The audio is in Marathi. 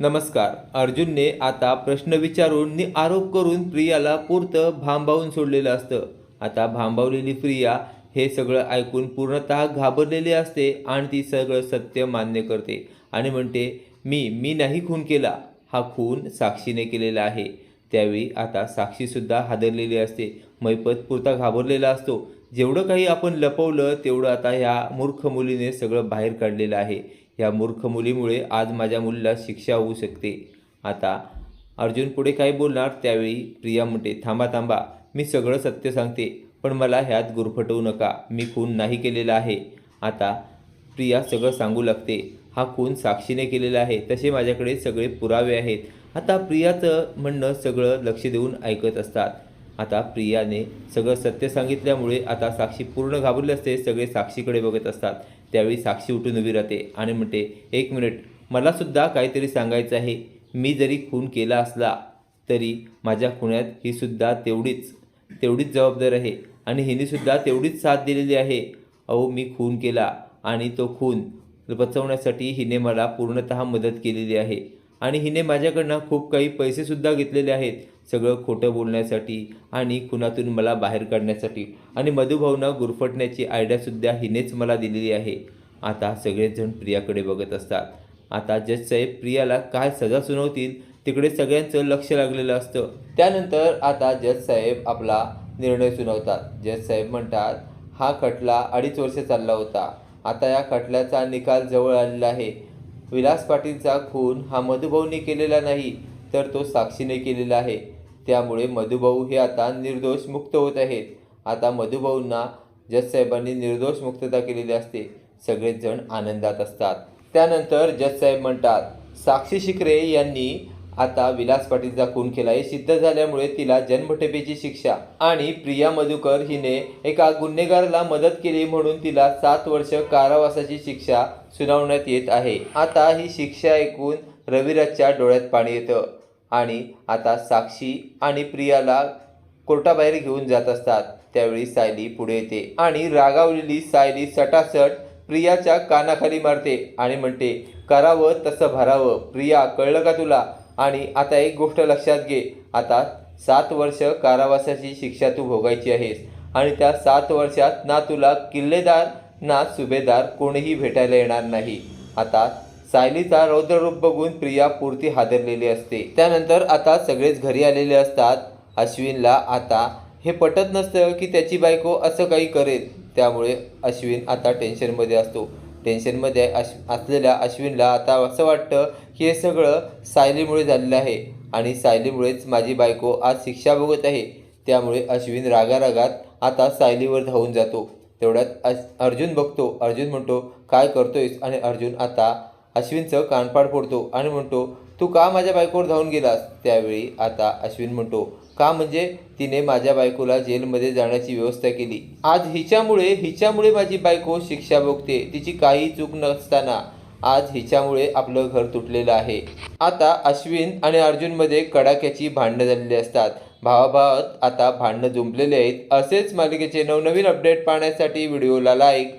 नमस्कार. अर्जुनने आता प्रश्न विचारून नि आरोप करून प्रियाला पुरतं भांबावून सोडलेलं असतं. आता भांबावलेली प्रिया हे सगळं ऐकून पूर्णतः घाबरलेली असते आणि ती सगळं सत्य मान्य करते आणि म्हणते मी मी नाही खून केला. हा खून साक्षीने केलेला आहे त्यावेळी आता साक्षीसुद्धा हादरलेली असते. मैपत पुरता घाबरलेला असतो. जेवढं काही आपण लपवलं तेवढं आता ह्या मूर्ख मुलीने सगळं बाहेर काढलेलं आहे. ह्या मूर्ख मुलीमुळे आज माझ्या मुलीला शिक्षा होऊ शकते. आता अर्जुन पुढे काय बोलणार त्यावेळी प्रिया म्हणते थांबा थांबा मी सगळं सत्य सांगते पण मला ह्यात गुरफटवू नका मी खून नाही केलेला आहे. आता प्रिया सगळं सांगू लागते हा खून साक्षीने केलेला आहे तसे माझ्याकडे सगळे पुरावे आहेत. आता प्रियाचं म्हणणं सगळं लक्ष देऊन ऐकत असतात. आता प्रियाने सगळं सत्य सांगितल्यामुळे आता साक्षी पूर्ण घाबरली असते सगळे साक्षीकडे बघत असतात. त्यावेळी साक्षी उठून उभी राहते आणि म्हणते एक मिनिट मलासुद्धा काहीतरी सांगायचं आहे. मी जरी खून केला असला तरी माझ्या खुण्यात हीसुद्धा तेवढीच तेवढीच जबाबदार आहे आणि हिनेसुद्धा तेवढीच साथ दिलेली आहे. अहो मी खून केला आणि तो खून बचवण्यासाठी हिने मला पूर्णतः मदत केलेली आहे आणि हिने माझ्याकडनं खूप काही पैसेसुद्धा घेतलेले आहेत. सगळं खोटं बोलण्यासाठी आणि खुनातून मला बाहेर काढण्यासाठी. आणि मधुभाऊनं गुरफटण्याची आयडियासुद्धा हिनेच मला दिलेली आहे. आता सगळेजण प्रियाकडे बघत असतात. आता जज साहेब प्रियाला काय सजा सुनावतील तिकडे सगळ्यांचं लक्ष लागलेलं असतं. त्यानंतर आता जज साहेब आपला निर्णय सुनावतात. जज साहेब म्हणतात हा खटला अडीच वर्ष चालला होता. आता या खटल्याचा निकाल जवळ आलेला आहे. विलास पाटीलचा खून हा मधुभाऊने केलेला नाही तर तो साक्षीने केलेला आहे. त्यामुळे मधुभाऊ हे आता निर्दोष मुक्त होत आहेत. आता मधुभाऊंना जजसाहेबांनी निर्दोष मुक्तता केलेली असते. सगळेच जण आनंदात असतात. त्यानंतर जजसाहेब म्हणतात साक्षी शिकरे यांनी आता विलास पाटीलचा खून केला हे सिद्ध झाल्यामुळे तिला जन्मठेपेची शिक्षा. आणि प्रिया मधुकर हिने एका गुन्हेगाराला मदत केली म्हणून तिला सात वर्ष कारावासाची शिक्षा सुनावण्यात येत आहे. आता ही शिक्षा ऐकून रविराजच्या डोळ्यात पाणी येतं. आणि आता साक्षी आणि प्रियाला कोर्टाबाहेर घेऊन जात असतात. त्यावेळी सायली पुढे येते आणि रागावलेली सायली सटासट प्रियाच्या कानाखाली मारते आणि म्हणते करावं तसं भरावं. प्रिया कळलं का तुला? आणि आता एक गोष्ट लक्षात घे. आता सात वर्ष कारावासाची शिक्षा तू भोगायची आहेस आणि त्या सात वर्षात ना तुला किल्लेदार ना सुभेदार कोणीही भेटायला येणार नाही. आता सायलीचा रौद्ररूप बघून प्रिया पुरती हादरलेली असते. त्यानंतर आता सगळेच घरी आलेले असतात. अश्विनला आता हे पटत नसतं की त्याची बायको असं काही करेल. त्यामुळे अश्विन आता टेन्शनमध्ये असतो. टेन्शनमध्ये अश असलेल्या अश्विनला आता असं वाटतं की हे सगळं सायलीमुळे झालेलं आहे. आणि सायलीमुळेच माझी बायको आज शिक्षा भोगत आहे. त्यामुळे अश्विन रागारागात आता सायलीवर धावून जातो. तेवढ्यात अश अर्जुन बघतो. अर्जुन म्हणतो काय करतोयस? आणि अर्जुन आता अश्विनचं कानपाड फोडतो आणि म्हणतो तू का माझ्या बायकोवर धावून गेलास? त्यावेळी आता अश्विन म्हणतो का म्हणजे तिने माझ्या बायकोला जेलमध्ये जाण्याची व्यवस्था केली. आज हिच्यामुळे हिच्यामुळे माझी बायको शिक्षा भोगते. तिची काही चूक नसताना आज हिच्यामुळे आपलं घर तुटलेलं आहे. आता अश्विन आणि अर्जुनमध्ये कडाक्याची भांडणं झालेली असतात. भावाभावात आता भांडणं जुंपलेले आहेत. असेच मालिकेचे नवनवीन अपडेट पाहण्यासाठी व्हिडिओला लाईक